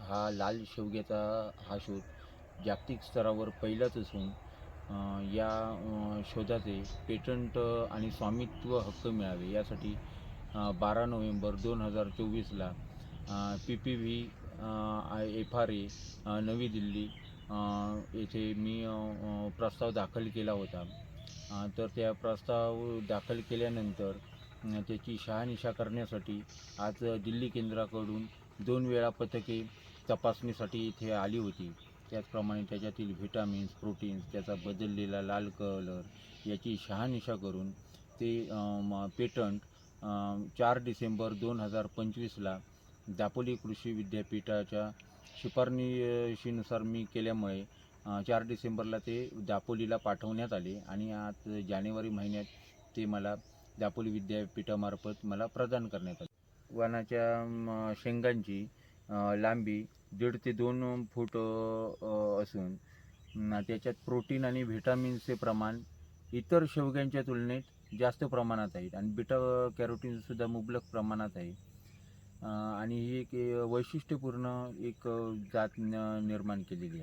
हा लाल शेवग्याचा हा शोध जागतिक स्तरावर पहिलाच असून या शोधाचे पेटंट आणि स्वामित्व हक्क मिळावे. यासाठी बारा नोव्हेंबर दोन हजार चोवीसला P P V F R A नवी दिल्ली येथे मी प्रस्ताव दाखल केला होता. तर त्या प्रस्ताव दाखल केल्यानंतर त्याची शहानिशा करण्यासाठी आज दिल्ली केंद्राकडून दोन वेळा पथके तपासणीसाठी इथे आली होती. त्याचप्रमाणे त्याच्यातील व्हिटॅमिन्स प्रोटीन्स त्याचा बदललेला लाल कलर याची शहानिशा करून ते म- पेटंट चार डिसेंबर दोन हजार पंचवीसला दापोली कृषी विद्यापीठाच्या शिफारशीनुसार मी केल्यामुळे चार डिसेंबरला ते दापोलीला पाठवण्यात आले आणि आज जानेवारी महिन्यात ते मला दापोली विद्यापीठामार्फत मला प्रदान करण्यात आले. वाणाच्या शेंगांची लांबी दीड ते दोन फूट असून त्याच्यात प्रोटीन आणि व्हिटॅमिन्सचे प्रमाण इतर शेवग्यांच्या तुलनेत जास्त प्रमाणात आहेत आणि बिटा कॅरोटीनसुद्धा मुबलक प्रमाणात आहे. आणि ही एक वैशिष्ट्यपूर्ण एक जात न- निर्माण केलेली आहे.